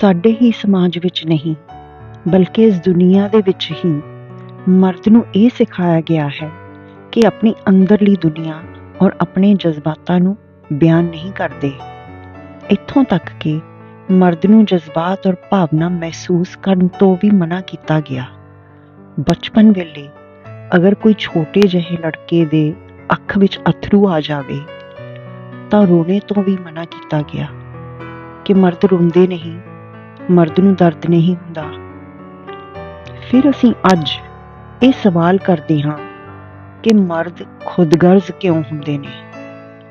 ਸਾਡੇ ਹੀ ਸਮਾਜ ਵਿੱਚ ਨਹੀਂ, ਬਲਕਿ ਇਸ ਦੁਨੀਆ ਦੇ ਵਿੱਚ ਹੀ ਮਰਦ ਨੂੰ ਇਹ ਸਿਖਾਇਆ ਗਿਆ ਹੈ ਕਿ ਆਪਣੀ ਅੰਦਰਲੀ ਦੁਨੀਆ ਔਰ ਆਪਣੇ ਜਜ਼ਬਾਤਾਂ ਨੂੰ ਬਿਆਨ ਨਹੀਂ ਕਰਦੇ। ਇੱਥੋਂ ਤੱਕ ਕਿ ਮਰਦ ਨੂੰ ਜਜ਼ਬਾਤ ਔਰ ਭਾਵਨਾ ਮਹਿਸੂਸ ਕਰਨ ਤੋਂ ਵੀ ਮਨਾ ਕੀਤਾ ਗਿਆ। ਬਚਪਨ ਵੇਲੇ ਅਗਰ ਕੋਈ ਛੋਟੇ ਜਿਹੇ ਲੜਕੇ ਦੇ ਅੱਖ ਵਿੱਚ ਅਥਰੂ ਆ ਜਾਵੇ, ਤਾਂ ਰੋਣੇ ਤੋਂ ਵੀ ਮਨਾ ਕੀਤਾ ਗਿਆ ਕਿ ਮਰਦ ਰੋਂਦੇ ਨਹੀਂ ਮਰਦ ਨੂੰ ਦਰਦ ਨਹੀਂ ਹੁੰਦਾ। ਫਿਰ ਅਸੀਂ ਅੱਜ ਇਹ ਸਵਾਲ ਕਰਦੇ ਹਾਂ ਕਿ ਮਰਦ ਖੁਦਗਰਜ਼ ਕਿਉਂ ਹੁੰਦੇ ਨੇ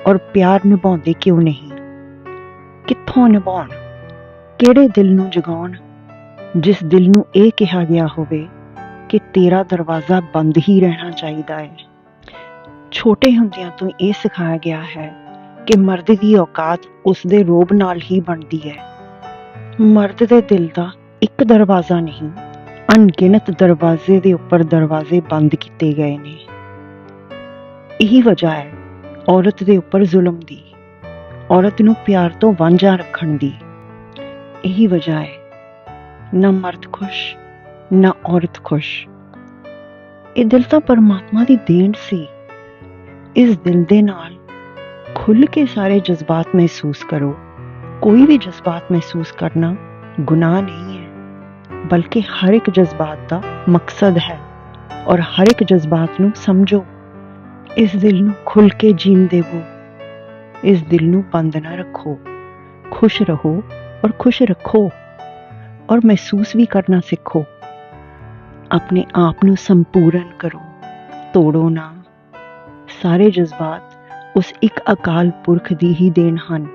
ਔਰ ਪਿਆਰ ਨਿਭਾਉਂਦੇ ਕਿਉਂ ਨਹੀਂ? ਕਿੱਥੋਂ ਨਿਭਾਉਣ? ਕਿਹੜੇ ਦਿਲ ਨੂੰ ਜਗਾਉਣ? ਜਿਸ ਦਿਲ ਨੂੰ ਇਹ ਕਿਹਾ ਗਿਆ ਹੋਵੇ ਕਿ ਤੇਰਾ ਦਰਵਾਜ਼ਾ ਬੰਦ ਹੀ ਰਹਿਣਾ ਚਾਹੀਦਾ ਹੈ। ਛੋਟੇ ਹੁੰਦਿਆਂ ਤੋਂ ਇਹ ਸਿਖਾਇਆ ਗਿਆ ਹੈ ਕਿ ਮਰਦ ਦੀ ਔਕਾਤ ਉਸ ਦੇ ਰੋਬ ਨਾਲ ਹੀ ਬਣਦੀ ਹੈ। ਮਰਦ ਦੇ ਦਿਲ ਦਾ ਇੱਕ ਦਰਵਾਜ਼ਾ ਨਹੀਂ, ਅਣਗਿਣਤ ਦਰਵਾਜ਼ੇ ਦੇ ਉੱਪਰ ਦਰਵਾਜ਼ੇ ਬੰਦ ਕੀਤੇ ਗਏ ਨੇ। ਇਹੀ ਵਜ੍ਹਾ ਹੈ ਔਰਤ ਦੇ ਉੱਪਰ ਜ਼ੁਲਮ ਦੀ, ਔਰਤ ਨੂੰ ਪਿਆਰ ਤੋਂ ਵਾਂਝਾ ਰੱਖਣ ਦੀ। ਇਹੀ ਵਜ੍ਹਾ ਹੈ, ਨਾ ਮਰਦ ਖੁਸ਼, ਨਾ ਔਰਤ ਖੁਸ਼। ਇਹ ਦਿਲ ਤਾਂ ਪਰਮਾਤਮਾ ਦੀ ਦੇਣ ਸੀ। ਇਸ ਦਿਲ ਦੇ ਨਾਲ ਖੁੱਲ ਕੇ ਸਾਰੇ ਜਜ਼ਬਾਤ ਮਹਿਸੂਸ ਕਰੋ। ਕੋਈ ਵੀ ਜਜ਼ਬਾਤ ਮਹਿਸੂਸ ਕਰਨਾ ਗੁਨਾਹ ਨਹੀਂ ਹੈ, ਬਲਕਿ ਹਰ ਇੱਕ ਜਜ਼ਬਾਤ ਦਾ ਮਕਸਦ ਹੈ ਔਰ ਹਰ ਇੱਕ ਜਜ਼ਬਾਤ ਨੂੰ ਸਮਝੋ। ਇਸ ਦਿਲ ਨੂੰ ਖੁੱਲ ਕੇ ਜੀਣ ਦੇਵੋ। ਇਸ ਦਿਲ ਨੂੰ ਬੰਦ ਨਾ ਰੱਖੋ। ਖੁਸ਼ ਰਹੋ ਔਰ ਖੁਸ਼ ਰੱਖੋ ਔਰ ਮਹਿਸੂਸ ਵੀ ਕਰਨਾ ਸਿੱਖੋ। ਆਪਣੇ ਆਪ ਨੂੰ ਸੰਪੂਰਨ ਕਰੋ। ਤੋੜੋ ਨਾ। ਸਾਰੇ ਜਜ਼ਬਾਤ ਉਸ ਇੱਕ ਅਕਾਲ ਪੁਰਖ ਦੀ ਹੀ ਦੇਣ ਹਨ।